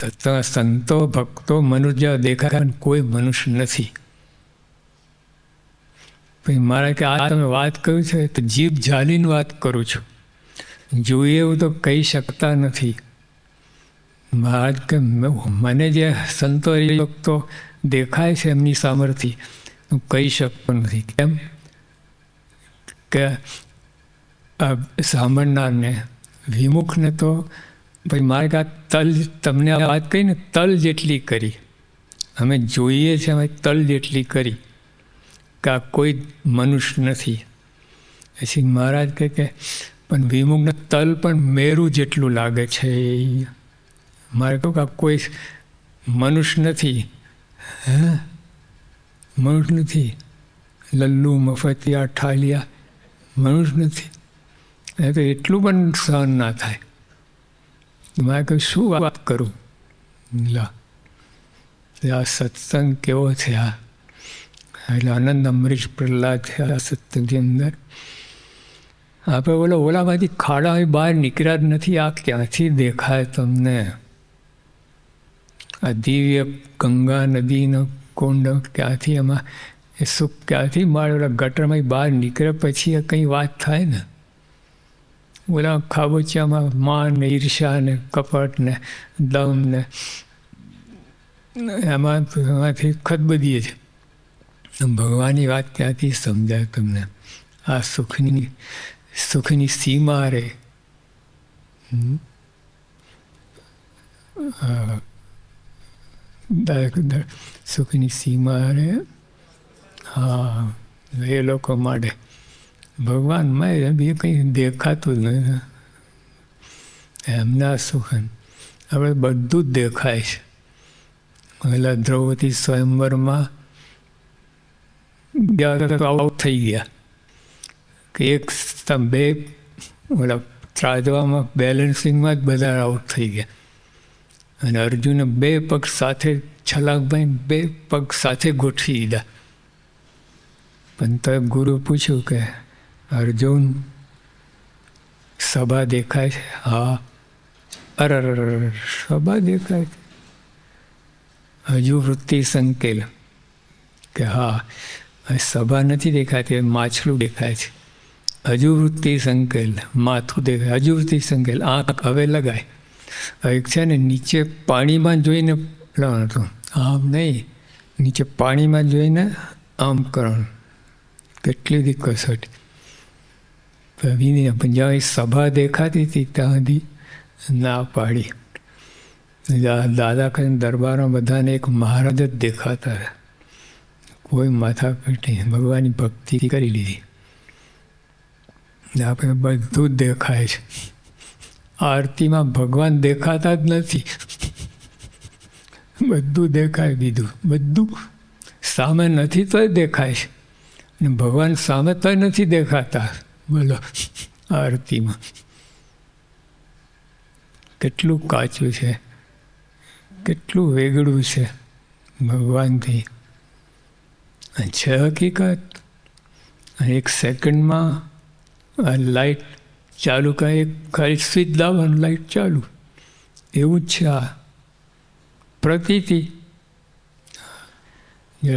તો સંતો ભક્તો મનુષ્ય દેખાય, કોઈ મનુષ્ય નથી. પછી મારે કે આ તમે વાત કહ્યું છે, તો જીભ જાલીને વાત કરું છું. જોઈએ એવું તો કહી શકતા નથી. મહારાજ કે મને જે સંતો તો દેખાય છે એમની સામર્થ્ય, હું કહી શકતો નથી. કેમ? કે સાંભળનારને વિમુખને તો ભાઈ, મારે આ તલ, તમને આ વાત કહી ને તલ જેટલી કરી. અમે જોઈએ છીએ અમે તલ જેટલી કરી કે આ કોઈ મનુષ્ય નથી. પછી મહારાજ કહે કે, પણ વિમુગ્ન તલ પણ મેરું જેટલું લાગે છે. મારે કહું કે, આ કોઈ મનુષ્ય નથી. હે? મનુષ્ય નથી? લલ્લુ, મફતિયા, ઠાલિયા, મનુષ્ય નથી? એ તો એટલું પણ સહન ના થાય. મારે કહ્યું, શું વાત કરું? લા, આ સત્સંગ કેવો છે આ? એટલે આનંદ અમરીશ પ્રહલાદ છે આ સત્સંગની અંદર. આપણે બોલો, ઓલામાંથી ખાડા બહાર નીકળ્યા જ નથી, આ ક્યાંથી દેખાય તમને? આ દિવ્ય ગંગા નદીનો કુંડ ક્યાંથી એમાં, એ સુખ ક્યાંથી મારે ઓલા ગટરમાં બહાર નીકળે પછી કંઈ વાત થાય ને? ઓલા ખાબોચિયામાં માન ને ઈર્ષા ને કપટ ને દમ ને એમાં એમાંથી ખતબદીએ છે ભગવાનની વાત ક્યાંથી સમજાય તમને. આ સુખની સુખની સીમા રે. સુખની સીમા રે. હા, એ લોકો માટે. ભગવાનમાં બી કંઈ દેખાતું જ નહીં એમના સુખ આપણે બધું જ દેખાય છે. પહેલા દ્રૌપદી સ્વયંવરમાં આઉટ થઈ ગયા. કે એક બે, ઓલા ત્રાજવામાં બેલેન્સિંગમાં જ બધા આઉટ થઈ ગયા. અને અર્જુને બે પગ સાથે છલાકભાઈ બે પગ સાથે ગોઠવી દીધા. પણ તો ગુરુ પૂછ્યું કે અર્જુન સભા દેખાય છે. હા. અરર સભા દેખાય છે. હજુ વૃત્તિ સંકેલ કે હા સભા નથી દેખાતી માછલું દેખાય છે. હજુ વૃત્તિ સંકેલ, માથું દેખાય. હજુ વૃત્તિ સંકેલ, આંખ હવે લગાય. એક છે ને, નીચે પાણીમાં જોઈને લણ હતું. આમ નહીં, નીચે પાણીમાં જોઈને આમ કરવાનું. કેટલી બધી કસોટ પ્રવીને પંજાબી સભા દેખાતી હતી ત્યાં સુધી ના પાડી. દાદા કરીને દરબારમાં બધાને એક મહારાજ જ દેખાતા કોઈ માથા નહીં ભગવાનની ભક્તિ કરી લીધી. આપણે બધું જ દેખાય છે. આરતીમાં ભગવાન દેખાતા જ નથી. બધું દેખાય દીધું બધું સામે નથી તોય દેખાય છે. અને ભગવાન સામે તોય નથી દેખાતા. બોલો, આરતીમાં. કેટલું કાચું છે, કેટલું વેગળું છે, ભગવાનથી. છે હકીકત એક સેકન્ડમાં આ લાઈટ ચાલુ કાંઈ ખાલી સ્વિચ દાવાનું લાઇટ ચાલુ. એવું જ છે આ પ્રતીતિ.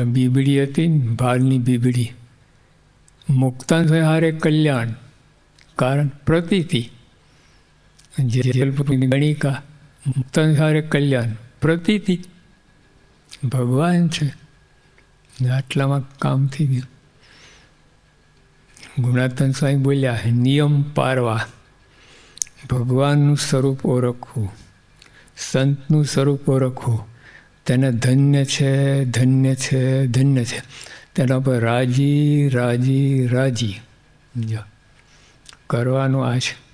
બીબડી હતી ને, ભાલની બીબડી. મુક્તાન હારે કલ્યાણ, કારણ પ્રતીતિ. જેલપુરની ગણિકા મુક્તાંશ હારે કલ્યાણ, પ્રતીતિ. ભગવાન છે. આટલામાં કામ થઈ ગયું. ગુણાતન સ્વામી બોલ્યા નિયમ પારવા. ભગવાનનું સ્વરૂપ ઓળખવું. સંતનું સ્વરૂપ ઓળખવું. તેને ધન્ય છે ધન્ય છે ધન્ય છે. તેના પર રાજી રાજી રાજી. જો. કરવાનું આ છે.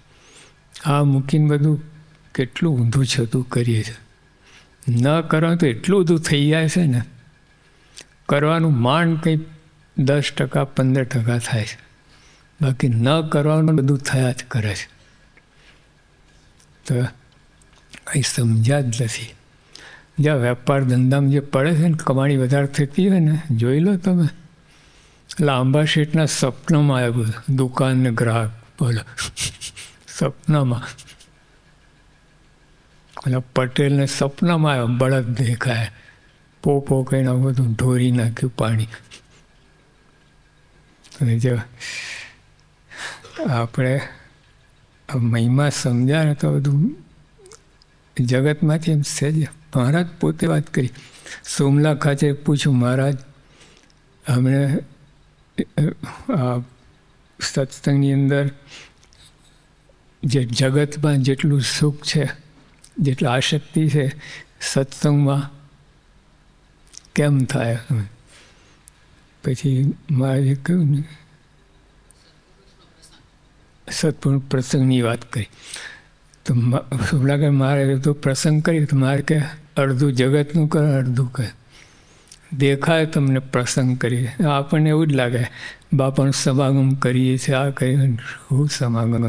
આ મૂકીને બધું કેટલું ઊંધું છતું કરીએ છીએ ન કરો તો એટલું બધું થઈ જાય છે ને. કરવાનું માંડ કંઈ દસ ટકા, પંદર ટકા થાય છે. બાકી ન કરવાનું બધું થયા જ કરે છે. તો કંઈ સમજ્યા જ નથી. જ્યાં વેપાર ધંધામાં જે પડે છે ને, કમાણી વધારે થતી હોય ને, જોઈ લો તમે. લાંબા શેઠના સપનામાં આવ્યું દુકાન ને ગ્રાહક, બોલો. સપનામાં. એટલે પટેલને સપનામાં આવ્યો, બળદ દેખાય. પો પો કહીને બધું ઢોરી નાખ્યું પાણી. અને જો આપણે મહિમા સમજાય તો બધું જગતમાંથી એમ સહેજ મહારાજ પોતે વાત કરી. સોમલા ખાતે પૂછ્યું, મહારાજ અમને આ સત્સંગની અંદર જે જગતમાં જેટલું સુખ છે, જેટલી આશક્તિ છે, સત્સંગમાં કેમ થાય? પછી મારે કહ્યું ને સત્પૂર્ણ પ્રસંગની વાત કરી. તો સોમલાગર મારે તો પ્રસંગ કરી તો મારે કે અડધું જગતનું કરે, અડધું કહે દેખાય તમને પ્રસંગ કરીએ. આપણને એવું જ લાગે, બાપાનું સમાગમ કરીએ છીએ આ કરીએ શું સમાગમ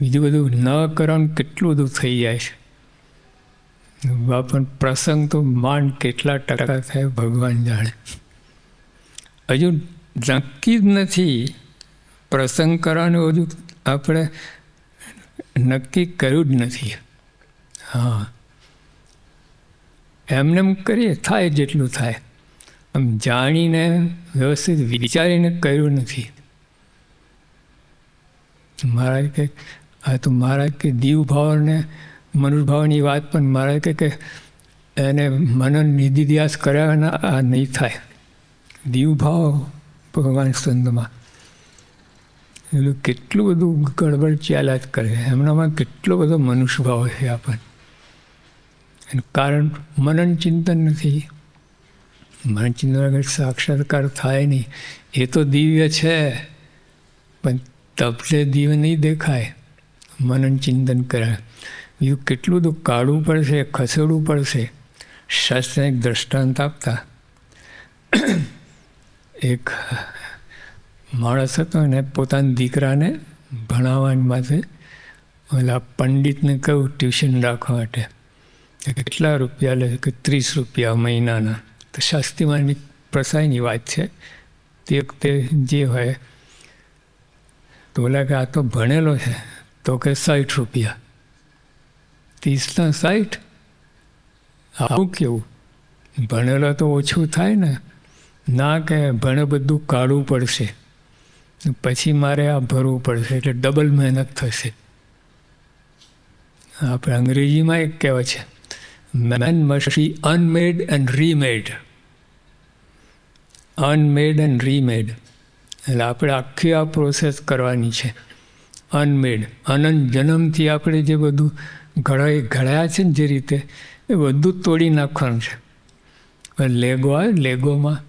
બીજું બધું ન કરવાનું કેટલું બધું થઈ જાય છે. બાપણ પ્રસંગ તો માંડ કેટલા ટકા થાય ભગવાન જાણે. હજુ નક્કી જ નથી પ્રસંગ કરવાનું હજુ આપણે નક્કી કર્યું જ નથી. હા. એમને એમ કરીએ, થાય જેટલું થાય. આમ જાણીને, વ્યવસ્થિત વિચારીને કર્યું નથી. મહારાજ કે આ તો મહારાજ કે દીવ ભાવને, મનુષ્યભાવની વાત પણ મહારાજ કે કે એને મનન નિધિધ્યાસ કર્યા આ નહીં થાય. દીવ ભાવ ભગવાન સંતમાં એટલું કેટલું બધું ગડબડ ચાલ્યા જ કરે. એમનામાં કેટલો બધો મનુષ્ય ભાવ છે આપણને. એનું કારણ મનન ચિંતન નથી. મનન ચિંતન વગર સાક્ષાત્કાર થાય નહીં. એ તો દિવ્ય છે, પણ તપલે દિવ્ય નહીં દેખાય. મનન ચિંતન કરાય બીજું કેટલું બધું કાઢવું પડશે, ખસેડવું પડશે. શાસ્ત્ર એક દ્રષ્ટાંત આપતા. એક માણસ હતો ને, પોતાના દીકરાને ભણાવવા માટે, ઓલા પંડિતને કહ્યું, ટ્યુશન રાખવા માટે. કેટલા રૂપિયા લે? કે ત્રીસ રૂપિયા મહિનાના? તો શાસ્ત્રીમાંની પ્રસાયની વાત છે. તે વખતે જે હોય, તો ઓલા કે આ તો ભણેલો છે, તો કે સાઠ રૂપિયા. ત્રીસના સાઠ આવું કેવું? ભણેલો તો ઓછું થાય ને. ના કે ભણે બધું કાઢવું પડશે. પછી મારે આ ભરવું પડશે, એટલે ડબલ મહેનત થશે. આપણે અંગ્રેજીમાં એક કહેવાય છે man be unmade and remade unmade and remade એટલે આપણે આખી આ પ્રોસેસ કરવાની છે. અનમેડ અનંત જન્મથી આપણે જે બધું ઘડાઈ ઘડાયા છે ને જે રીતે, એ બધું તોડી નાખવાનું છે. લેગો આવે લેગોમાં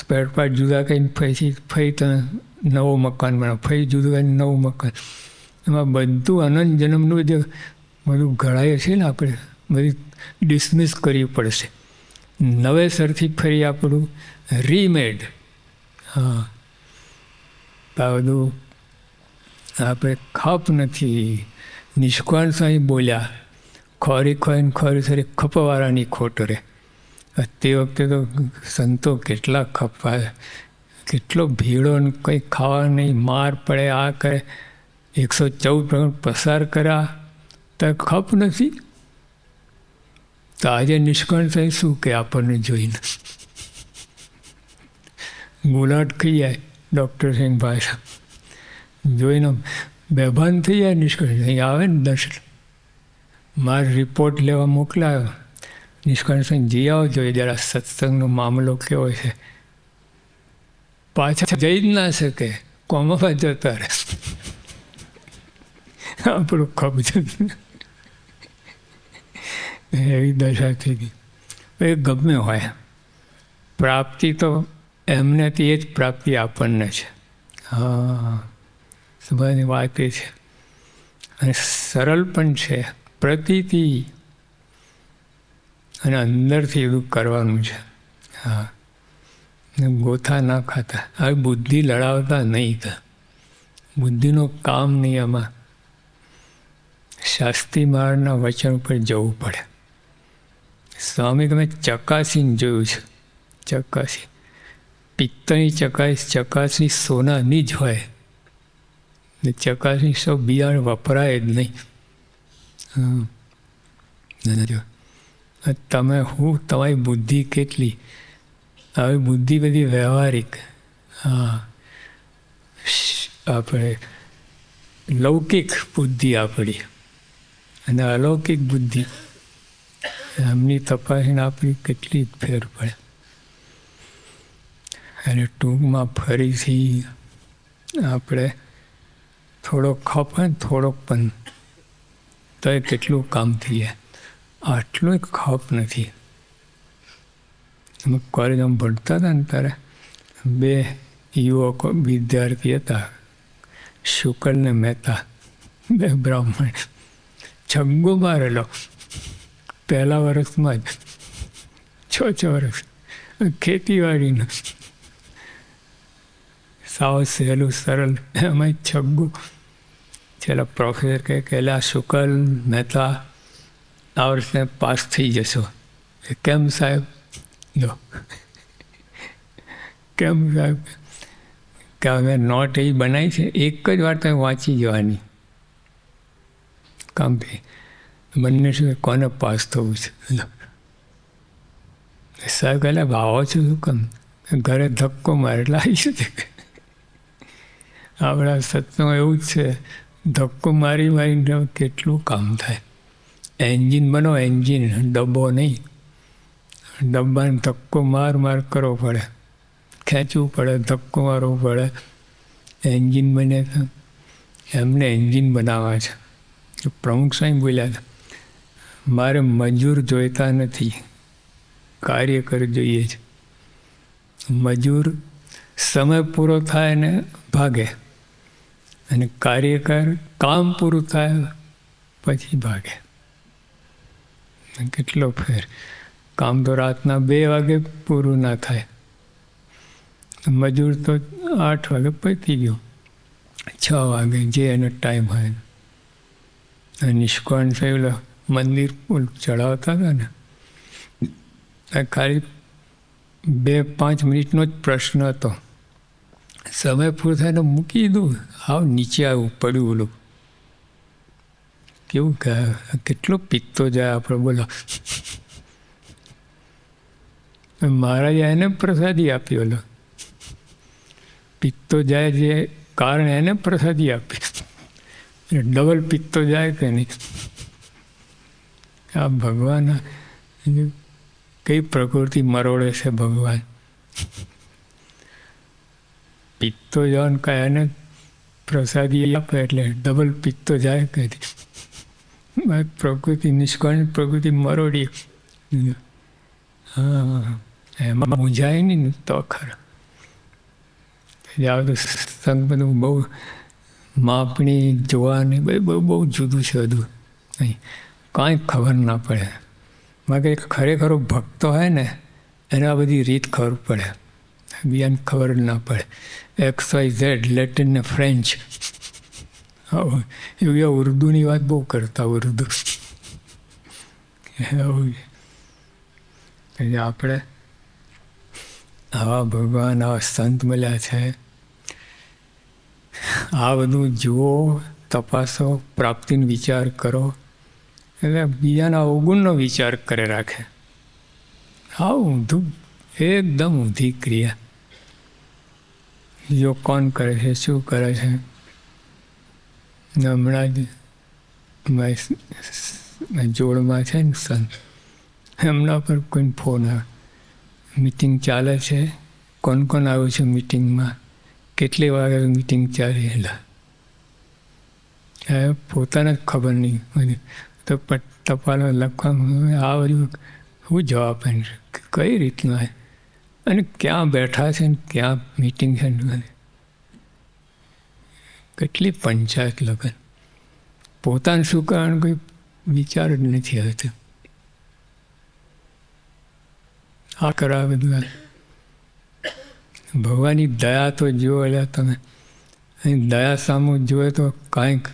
સ્પેર પાર્ટ જુદા કંઈ પછી ફરી તને નવું મકાન બનાવ. ફરી જુદું કંઈ નવું મકાન. એમાં બધું અનંત જન્મનું જે બધું ઘડાય છે ને આપણે, બધી ડિસમિસ કરવી પડશે. નવેસરથી ફરી આપણું રીમેડ હા. બધું આપણે ખપ નથી. નિષ્કાળ સાંઈ બોલ્યા. ખોરી ખોઈને ખોરી સરી ખપવાળાની ખોટ રહે તે વખતે તો સંતો કેટલા ખપવા, કેટલો ભીડો કંઈ ખાવા નહીં માર પડે, આ કરે. એકસો ચૌદ પસાર કર્યા. તો ખપ નથી? તો આજે નિષ્કળ થઈ શું કે આપણને જોઈને? ગુલાટ થઈ જાય ડૉક્ટર સિંહ ભાષા જોઈને બેભાન થઈ જાય નિષ્કળ. અહીં આવે ને દર્શન. મારે રિપોર્ટ લેવા મોકલાયો. નિષ્કળ સિંહ જી આવો જોઈએ જરા સત્સંગનો મામલો કેવો છે. પાછા જઈ જ ના શકે. કોમામાં જતા રહે આપણું ખબ એવી દશા થઈ ગઈ. એ ગમે હોય પ્રાપ્તિ તો એમનેથી એ જ પ્રાપ્તિ આપણને છે. હા. સભાની વાત એ છે. અને સરળ પણ છે પ્રતિથી અને અંદરથી એવું કરવાનું છે. હા. ગોથા ના ખાતા. હવે બુદ્ધિ લડાવતા નહીં તા. બુદ્ધિનું કામ નહીં આમાં. શાસ્ત્રી મારના વચન ઉપર જવું પડે. સ્વામી તમે ચકાસીને જોયું છે. ચકાસી પિત્તની ચકાસ ચકાસી સોનાની જ હોય. ને ચકાસણી સૌ બિયારણ વપરાય જ નહીં. જો. તમે, હું, તમારી બુદ્ધિ કેટલી? હવે બુદ્ધિ બધી વ્યવહારિક. હા. આપણે લૌકિક બુદ્ધિ આપણી. અને અલૌકિક બુદ્ધિ. એમની તપાસને આપણી કેટલી જ ફેર પડે. અને ટૂંકમાં ફરીથી આપણે થોડોક ખપ હોય ને થોડોક પણ તો એ કેટલું કામ થઈ જાય આટલું ખપ નથી. અમે કોલેજમાં ભણતા હતા ને ત્યારે બે યુવકો, વિદ્યાર્થી હતા શુકલ ને મહેતા, બે બ્રાહ્મણ, છગ્ગો મારેલો. પહેલા વર્ષમાં જ. છ છ વર્ષ ખેતીવાડીનું. સાવ સહેલું, સરળ, એમાં છગ્ગુ. છેલ્લા પ્રોફેસર કહે કે, એલા શુકલ મહેતા, આ વર્ષે પાસ થઈ જશો. કેમ સાહેબ? જો કેમ સાહેબ? કે, અમે નોટ એ બનાવી છે, એક જ વાર તમે વાંચી જવાની. કામ થઈ. બંને શું કોને પાસ થવું છે? સાહેબ કહેલા ભાવો છો શું કેમ? ઘરે ધક્કો મારે, એટલે આવી શકે આપણા સત્સંગ એવું જ છે, ધક્કો મારી મારીને કેટલું કામ થાય. એન્જિન બનો, એન્જિન, ડબ્બો નહીં. ડબ્બાને ધક્કો માર માર કરવો પડે. ખેંચવું પડે, ધક્કો મારવો પડે. એન્જિન બને એમને એન્જિન બનાવવા છે. પ્રમુખ સ્વામી બોલ્યા હતા મારે મજૂર જોઈતા નથી. કાર્યકર જોઈએ છે. મજૂર સમય પૂરો થાય ને ભાગે અને કાર્યકર કામ પૂરું થાય પછી ભાગે. કેટલો ફેર. કામ તો રાતના બે વાગે પૂરું ના થાય. મજૂર તો આઠ વાગે પતી ગયો. છ વાગે જે એનો ટાઈમ હોય. નિષ્કોણ થયેલો મંદિર ચડાવતા હતા ને ખાલી બે પાંચ મિનિટનો જ પ્રશ્ન હતો. સમય પૂરો થાય મૂકી દીધું આવ નીચે આવું પડ્યું ઓલું. કેવું કેટલો પિત્તો જાય આપણે, બોલો. મહારાજે એને પ્રસાદી આપી ઓલો. પિત્તો જાય જે કારણ એને પ્રસાદી આપી. ડબલ પિત્તો જાય કે નહીં? આ ભગવાન કઈ પ્રકૃતિ મરોડે છે ભગવાન? પિત્તો જવાનું કાંઈ એને પ્રસાદી આપે એટલે ડબલ પિત્તો જાય કે પ્રકૃતિ નિષ્કાળ પ્રકૃતિ મરોડી હા એમાં મૂંઝાય નહીં તો ખરા. બધું સંગ બધું બહુ માપણી, જોવાની બહુ બહુ જુદું છે બધું. અહીં કાંઈ ખબર ના પડે. બાકી ખરેખરો ભક્તો હોય ને, એને આ બધી રીત ખબર પડે. બીજાને ખબર ના પડે. એક્સ વાય ઝેડ લેટિન ને ફ્રેન્ચ એવું ઉર્દુની વાત બહુ કરતા ઉર્દુ. એટલે આપણે આવા ભગવાન, આવા સંત મળ્યા છે. આ બધું જુઓ, તપાસો, પ્રાપ્તિનો વિચાર કરો. એટલે બીજાના અવગુણનો વિચાર કરે રાખે. હા, ઊંધું, એકદમ ઊંધી ક્રિયા. બીજો કોણ કરે છે, શું કરે છે? હમણાં જ જોડમાં છે ને સંત એમના પર કોઈ ફોન આવે. મિટિંગ ચાલે છે? કોણ કોણ આવ્યું છે મિટિંગમાં? કેટલી વાગે મિટિંગ ચાલી એટલે પોતાને જ ખબર નહીં તો ટપાલો લખવામાં આવ્યું શું જવાબ કઈ રીતનું હોય અને ક્યાં બેઠા છે ને ક્યાં મિટિંગ છે કેટલી પંચાયત લગન? પોતાનું શું કારણ કોઈ વિચાર જ નથી આવતો. આ કરાવે બધું ભગવાનની દયા તો જુઓ એટલે તમે. દયા સામું જુએ તો કાંઈક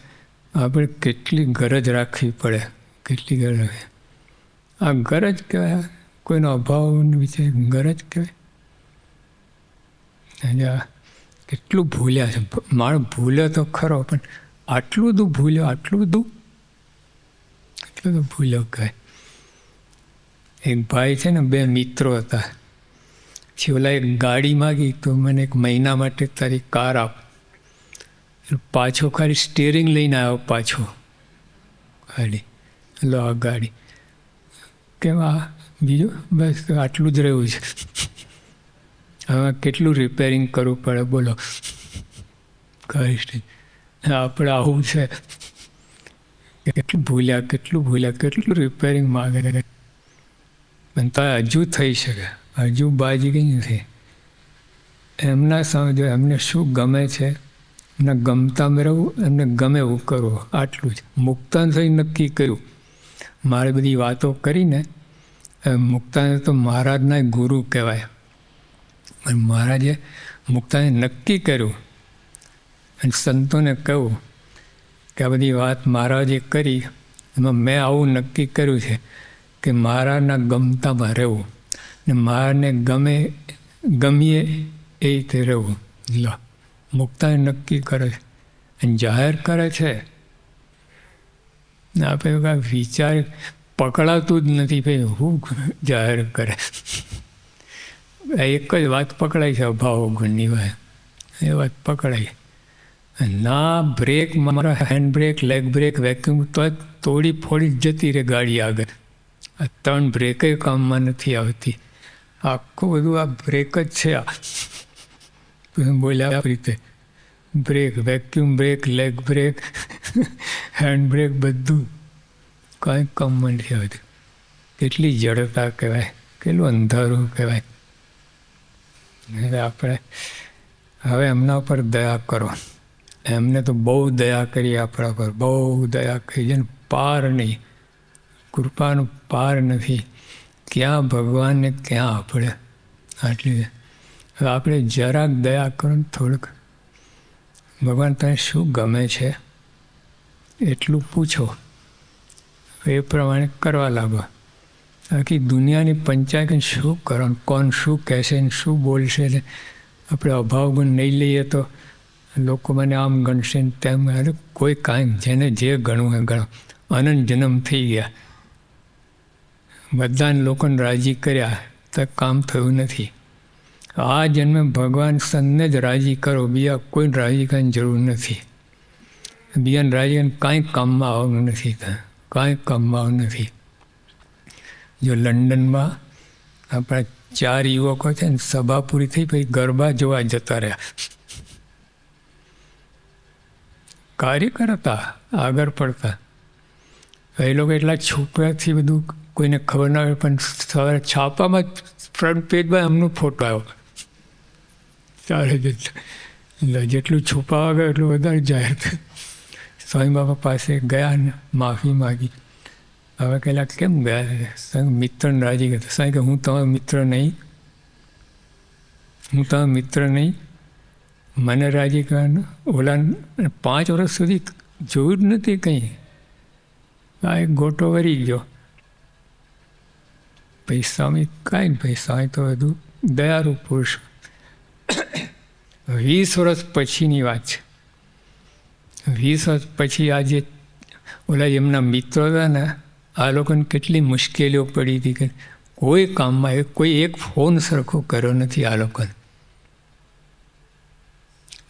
આપણે કેટલી ગરજ રાખવી પડે, કેટલી ગરજ આ ગરજ કહેવાય, કોઈનો અભાવ વિશે ગરજ કહેવાય. કેટલું ભૂલ્યા છે. માણસ ભૂલ્યો તો ખરો, પણ આટલું બધું ભૂલ્યો, આટલું બધું એટલું બધું ભૂલ્યો કહે એક ભાઈ છે ને, બે મિત્રો હતા. પછી ઓલા એક ગાડી માગી તો મને એક મહિના માટે તારી કાર આપ. પાછો ખાલી સ્ટેરિંગ લઈને આવ્યો પાછો. ખાલી લો આ ગાડી. કેમ આ બીજું? બસ આટલું જ રહ્યું છે. હવે કેટલું રિપેરિંગ કરવું પડે, બોલો. કહીશ આપણે આવું છે. કેટલું ભૂલ્યા કેટલું ભૂલ્યા, કેટલું રિપેરિંગ માગે પણ તો હજુ થઈ શકે. હજુ બાજી ગઈ નથી. એમના સમજો, એમને શું ગમે છે? એમને ગમતા રહેવું એમને ગમે એવું કરવું આટલું જ. મુક્તાન થઈ નક્કી કર્યું. મારે બધી વાતો કરીને મુક્તાને તો મહારાજના ગુરુ કહેવાય. અને મહારાજે મુક્તાને નક્કી કર્યું. અને સંતોને કહ્યું કે આ બધી વાત મહારાજે કરી, એમાં મેં આવું નક્કી કર્યું છે કે મહારાજના ગમતામાં રહેવું. ને મહારાજને ગમે, ગમીએ એ રીતે રહેવું. લો. મુક્તાને નક્કી કરે અને જાહેર કરે છે. ને આપણે કાંઈ વિચાર પકડાતું જ નથી ભાઈ, હું જાહેર કરે? એક જ વાત પકડાય છે અભાવ ગુણની વાત. એ વાત પકડાય. ના બ્રેક મારા hand brake leg brake vacuum તો તોડી ફોડી જતી રહે ગાડી આગળ. આ ત્રણ બ્રેકે કામમાં નથી આવતી. આખું બધું આ બ્રેક જ છે આ. બોલ્યા રીતે. Brake vacuum brake leg brake hand brake બધું. કાંઈ કામમાં નથી આવતું કેટલી જડતા કહેવાય, કેટલું અંધારું કહેવાય. હવે આપણે, હવે એમના ઉપર દયા કરો. એમને તો બહુ દયા કરી આપણા પર, બહુ દયા કરી. જેને પાર નહીં, કૃપાનું પાર નથી. ક્યાં ભગવાનને ક્યાં આપણે આટલી આપણે જરાક દયા કરો થોડુંક. ભગવાન તને શું ગમે છે? એટલું પૂછો. એ પ્રમાણે કરવા લાગો. આખી દુનિયાની પંચાયત શું કરો કોણ શું કહેશે ને શું બોલશે ને આપણે અભાવ ગુણ નહીં લઈએ તો લોકો મને આમ ગણશે ને તેમ. અરે કોઈ કાંઈ જેને જે ગણવું એ ગણો. અનંત જન્મ થઈ ગયા. બધાને લોકોને રાજી કર્યા. તો કામ થયું નથી. આ જન્મે ભગવાન સંતને જ રાજી કરો. બીજા કોઈને રાજી કરવાની જરૂર નથી. બીજાને રાજી કાંઈ કામમાં આવવાનું નથી કાંઈ કામમાં આવવાનું નથી. જો લંડનમાં આપણા ચાર યુવકો છે ને, સભા પૂરી થઈ પછી ગરબા જોવા જતા રહ્યા. કાર્યકર હતા, આગળ પડતા. એ લોકો એટલા છોકરાથી બધું કોઈને ખબર ના હોય, પણ સવારે છાપામાં ફ્રન્ટ પેજમાં એમનો ફોટો આવ્યો. એટલે જેટલું છુપાવા એટલું વધારે જાહેર થયું. સ્વામી બાબા પાસે ગયા ને માફી માગી. હવે કહેલા, કેમ ગયા મિત્ર રાજી ગયા સાંઈ કે, હું તમારો મિત્ર નહીં. હું તમારો મિત્ર નહીં. મને રાજી કરવાનું ઓલા પાંચ વર્ષ સુધી જોયું જ નથી કંઈ. આ એક ગોટો વરી ગયો. સ્વામી, કાંઈ નહીં પૈસા તો બધું દયારૂ પુરુષ વીસ વર્ષ પછીની વાત છે. વીસ વર્ષ પછી આજે ઓલા એમના મિત્રો હતા ને, આ લોકોને કેટલી મુશ્કેલીઓ પડી હતી કે કોઈ કામમાં કોઈ એક ફોન સરખો કર્યો નથી આ લોકોને.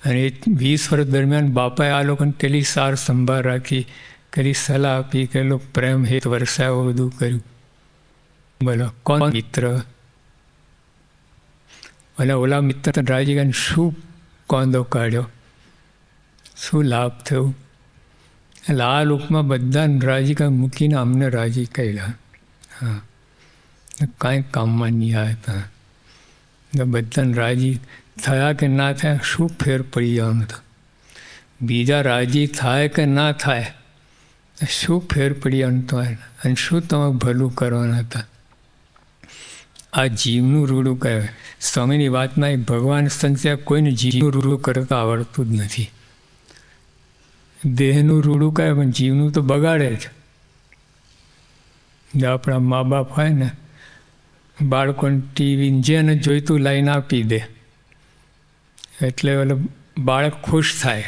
અને વીસ વર્ષ દરમિયાન બાપાએ આ લોકોને કેટલી સાર સંભાળ રાખી, કેટલી સલાહ આપી, કેટલો પ્રેમ હેત વરસાવો બધું કર્યું. બોલો, કોણ મિત્ર? ઓલા ઓલા મિત્ર રાજીગાને શું કોંદો કાઢ્યો? શું લાભ થયો? એટલે આ લોકમાં બધાને રાજીકા મૂકીને અમને રાજી કર્યા. હા. કાંઈ કામમાં નહીં આવ્યા. બધાને રાજી થયા કે ના થયા, શું ફેર પડી જવાનું હતો બીજા રાજી થાય કે ના થાય શું ફેર પડી જવાનું અને શું તમે ભલું કરવાના હતા? આ જીવનું રૂડું કહેવાય સ્વામીની વાતમાં એ ભગવાન સંત્યા કોઈને જીવનું રૂડું કરતા આવડતું જ નથી. દેહનું રૂડું કહે, પણ જીવનું તો બગાડે જ. આપણા મા બાપ હોય ને, બાળકોને ટીવી જેને જોઈતું લાઈન આપી દે. એટલે ઓલો બાળક ખુશ થાય.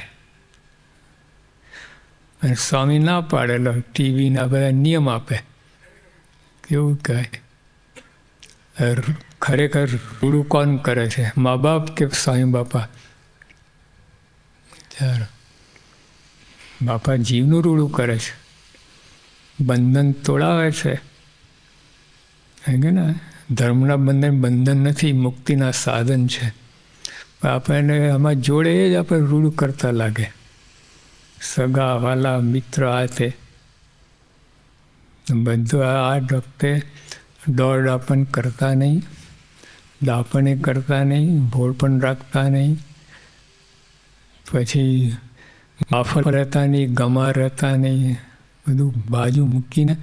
અને સ્વામી ના પાડેલો ટીવીના બધા નિયમ આપે. કેવું કહે. ખરેખર રૂડું કોણ કરે છે? મા બાપ કે સ્વામી બાપા? ચાલો. બાપા જીવનું રૂડું કરે છે. બંધન તોડાવે છે. હે કે ને? ધર્મના બંધન બંધન નથી, મુક્તિના સાધન છે. પણ આપણને આમાં જોડે જ આપણે રૂડું કરતા લાગે. સગા, વાલા, મિત્ર આ તે. બધું આ વખતે દોડ આપણ કરતા નહીં, દાપણે કરતા નહીં, ભોળ પણ રાખતા નહીં. પછી માફર રહેતા નહીં ગમા રહેતા નહીં, બધું બાજુ મૂકીને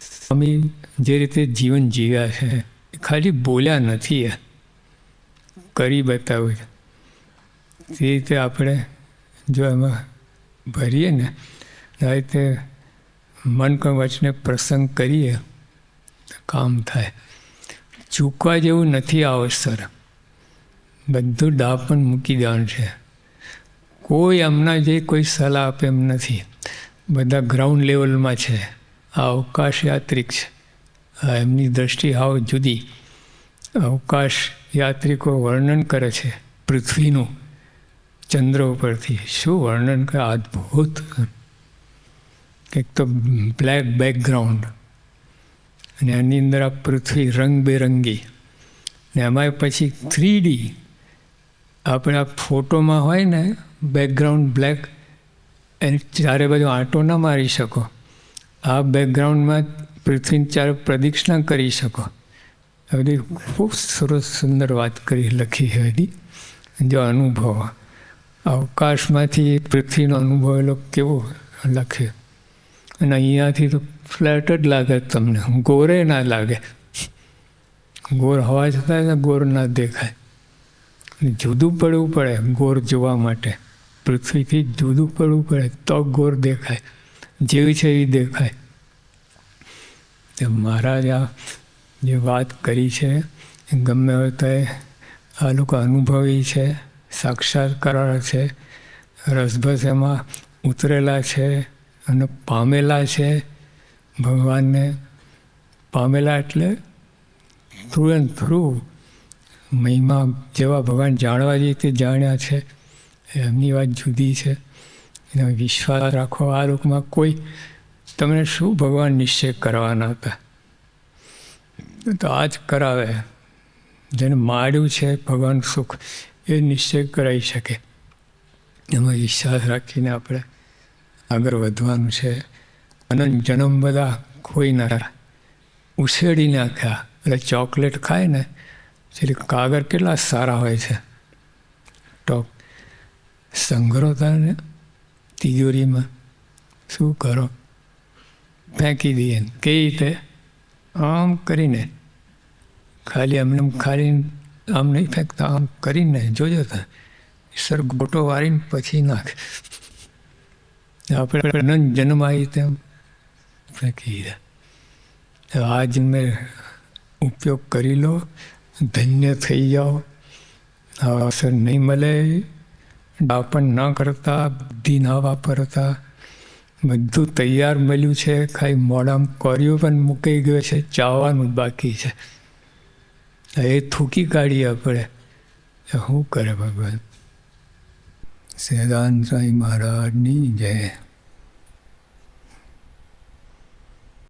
સ્વામી જે રીતે જીવન જીવ્યા છે ખાલી બોલ્યા નથી એ. કરી બતાવ્યું તે રીતે આપણે જો એમાં ભરીએ ને, આ રીતે મન વચને પ્રસંગ કરીએ કામ થાય. ચૂકવા જેવું નથી આ અવસર. બધું દાપણ મૂકી દેવાનું છે. કોઈ એમના જે કોઈ સલાહ આપે એમ નથી. બધા ગ્રાઉન્ડ લેવલમાં છે. આ અવકાશ યાત્રિક છે. એમની દ્રષ્ટિ હાવ જુદી. અવકાશ યાત્રિકો વર્ણન કરે છે પૃથ્વીનું. ચંદ્ર ઉપરથી. શું વર્ણન કરે? અદ્ભુત. એક તો બ્લેક બેકગ્રાઉન્ડ અને એની અંદર આ પૃથ્વી રંગબેરંગી. ને એમાં પછી થ્રીડી આપણે આ ફોટોમાં હોય ને બેકગ્રાઉન્ડ બ્લેક એને ચારે બાજુ આંટો ના મારી શકો. આ બેકગ્રાઉન્ડમાં પૃથ્વીની ચારે પ્રદક્ષિણા કરી શકો. આ બધી ખૂબ સરસ સુંદર વાત કરી, લખી છે બધી જો અનુભવ, અવકાશમાંથી પૃથ્વીનો અનુભવ એ લોકો કેવો લખ્યો અને અહીંયાથી તો ફ્લેટ જ લાગે તમને. ગોરે ના લાગે. ગોર હવા છતાં ગોર ના દેખાય. જુદું પડવું પડે ગોર જોવા માટે. પૃથ્વીથી જુદું પડવું પડે તો ગોર દેખાય. જેવી છે એવી દેખાય. તે મહારાજ આ જે વાત કરી છે, એ ગમે હોય તો આ લોકો અનુભવી છે, સાક્ષાત્કાર છે, રસભસ એમાં ઉતરેલા છે અને પામેલા છે. ભગવાનને પામેલા એટલે થ્રુ એન્ડ થ્રુ મહિમા જેવા ભગવાન જાણવા જઈએ તે જાણ્યા છે, એમની વાત જુદી છે. એનો વિશ્વાસ રાખો, આ લોકમાં કોઈ તમને શું ભગવાન નિશ્ચય કરવાના હતા? તો આ જ કરાવે. જેને માડ્યું છે ભગવાન સુખ, એ નિશ્ચય કરાવી શકે. એમાં વિશ્વાસ રાખીને આપણે આગળ વધવાનું છે. અનંત જન્મ બધા ખોઈ ના ઉછેડી નાખ્યા એટલે ચોકલેટ ખાય ને, એટલે કાગળ કેટલા સારા હોય છે. ટોપ સંગ્રહ થાય ને તિજોરીમાં શું કરો? ફેંકી દઈએ કેવી રીતે? આમ કરીને. ખાલી એમ ખાલી આમ નહીં ફેંકતા, આમ કરીને જોજો તા. સર ગોટો વારીને પછી નાખે. આપણે જન્મ આવી તેમ ફેંકી કહીએ આ ઉપયોગ કરી લો, ધન્ય થઈ જાઓ. આ અસર નહીં મળે. ડાપણ ન કરતા, બુદ્ધિ ના વાપરતા. બધું તૈયાર મળ્યું છે ખાલી મોડામાં કર્યું પણ મૂકાઈ ગયો છે ચાવવાનું બાકી છે. એ થૂકી કાઢીએ આપણે. શું કરે ભગવાન? સેદાન સાંઈ મહારાજની જય.